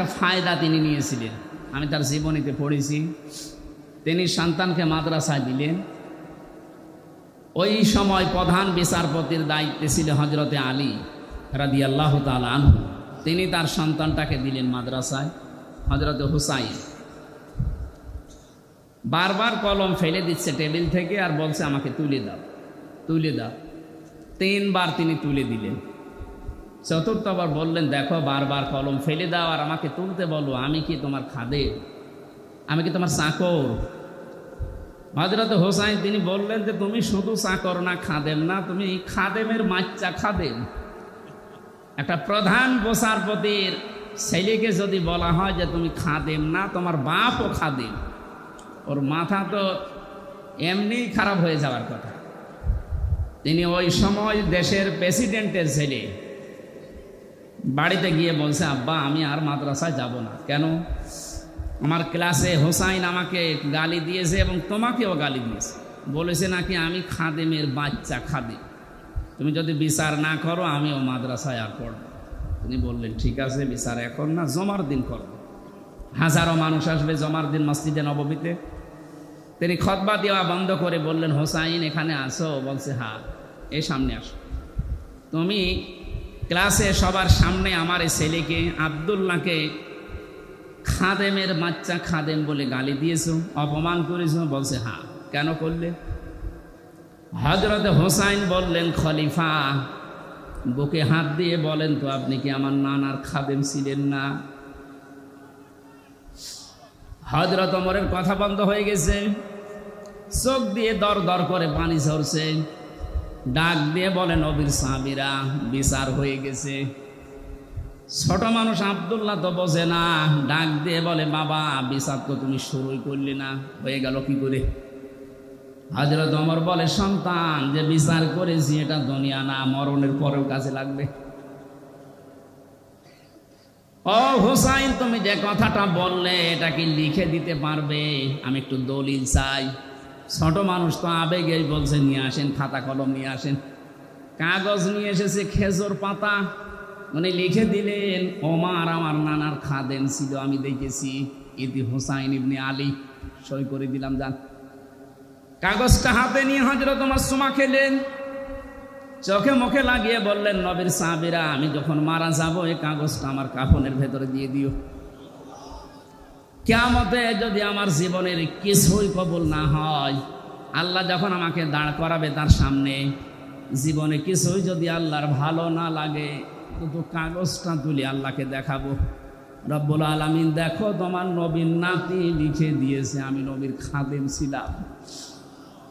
একটা ফায়দা তিনি নিয়েছিলেন। আমি তার জীবনীতে পড়েছি। তিনি সন্তানকে মাদ্রাসায় দিলেন। ওই সময় প্রধান বিচারপতির দায়িত্বে ছিল হজরতে আলী রাদি আল্লাহ আনহু। তিনি তার সন্তানটাকে দিলেন মাদ্রাসায় হজরতে হুসাইন। বারবার কলম ফেলে দিচ্ছে টেবিল থেকে আর বলছে, আমাকে তুলে দাও তুলে দাও। তিনবার তিনি তুলে দিলেন। চতুর্থবার বললেন, দেখো, বারবার কলম ফেলে দাও আর আমাকে তুলতে বলো, আমি কি তোমার খাদে? আমি কি তোমার চাকর? হজরত হোসাইন, তিনি বললেন যে, তুমি শুধু চাকর না, খাদেম না, তুমি খাদেমের মাচ্চা খাদেম। একটা প্রধান বিচারপতির ছেলেকে যদি বলা হয় যে, তুমি খাদেম না, তোমার বাপও খাদেম। ওর মাথা তো এমনিই খারাপ হয়ে যাওয়ার কথা। তিনি ওই সময় দেশের প্রেসিডেন্টের ছেলে বাড়িতে গিয়ে বলছে, আব্বা, আমি আর মাদ্রাসায় যাব না। কেন? আমার ক্লাসে হোসাইন আমাকে গালি দিয়েছে এবং তোমাকেও গালি দিয়েছে। বলেছে নাকি, আমি খাদেমের বাচ্চা খাদে। তুমি যদি বিচার না করো, আমিও মাদ্রাসায় আর পড়ব। তিনি বললেন, ঠিক আছে, বিচার এখন না, জমার দিন করব। হাজারো মানুষ আসবে জমার দিন মসজিদে নবমীতে। তিনি খতবা দেওয়া বন্ধ করে বললেন, হোসাইন, এখানে আসো। বলছে হা এ সামনে আসো। তুমি ক্লাসে সবার সামনে আমার এই ছেলেকে, আবদুল্লাহকে খাদেমের বাচ্চা খাদেম বলে গালি দিয়েছ, অপমান করেছ, বলছে হ্যাঁ কেন করলে? হজরত হোসাইন বললেন, খলিফা, বুকে হাত দিয়ে বলেন তো, আপনি কি আমার নানার খাদেম ছিলেন না? হজরত অমরের কথা বন্ধ হয়ে গেছে। চোখ দিয়ে দর দর করে পানি ঝরছে। ডাক দিয়ে বলে নবীর সাহাবিরা, বিচার হয়ে গেছে। ছোট মানুষ আবদুল্লাহ তো বোঝে না। ডাক দিয়ে বলে, বাবা, বিচার তো তুমি শুরুই করলে না, হয়ে গেল কি করে? হাজরত অমর বলে, সন্তান, যে বিচার করেছি, এটা দুনিয়া না, মরণের পরেও কাজে লাগবে। ও হুসাইন, তুমি যে কথাটা বললে, এটা কি লিখে দিতে পারবে? আমি একটু দলিল চাই। ছোট মানুষ তো আবেগে বলছে, নিয়ে আসেন, খাতা কলম নিয়ে আসেন। কাগজ নিয়ে এসেছে খেজুর পাতা। মানে লিখে দিলেন, ওমার আমার নানার খাদেন ছিল, আমি দেখেছি। ইতি হুসাইন ইবনে আলী সই করে দিলাম, যান। কাগজটা হাতে নিয়ে হজরত তোমার সুমা খেলেন। চোখে মুখে লাগিয়ে বললেন, নবীর সাহাবিরা, আমি যখন মারা যাব, এই কাগজটা আমার কাফনের ভেতরে দিয়ে দিও। কেমতে যদি আমার জীবনের কিছুই কবুল না হয়, আল্লাহ যখন আমাকে দাঁড় করাবে তার সামনে, জীবনে কিছুই যদি আল্লাহর ভালো না লাগে তো কাগজটা তুলে আল্লাহকে দেখাবো। রব্বুল আলমিন দেখো তোমার নবীর নাতি লিখে দিয়েছে, আমি নবীর খাদেম ছিলাম।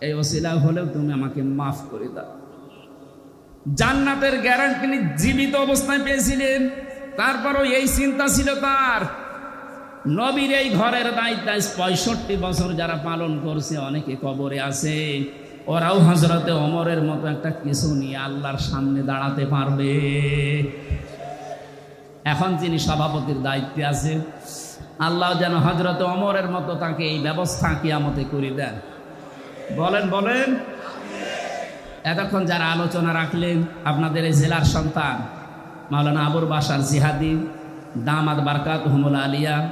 এই অসিলা হলেও তুমি আমাকে মাফ করে দাও। জান্নাতের গ্যারান্টি জীবিত অবস্থায় পেয়েছিলেন তারপরও এই চিন্তা ছিল তার। নবীর এই ঘরের দায়িত্ব পঁয়ষট্টি বছর যারা পালন করছে, অনেকে কবরে আছে। ওরাও হজরতে অমরের মতো একটা কিছু নিয়ে আল্লাহর সামনে দাঁড়াতে পারবে। এখন তিনি সভাপতির দায়িত্বে আছে, আল্লাহ যেন হজরতে অমরের মতো তাকে এই ব্যবস্থা কিয়ামতে করে দেন। বলেন বলেন। এতক্ষণ যারা আলোচনা রাখলেন, আপনাদের এই জেলার সন্তান, মাওলানা আবুর বাসার জিহাদি দামাদ বারকাত হুমুল আলিয়া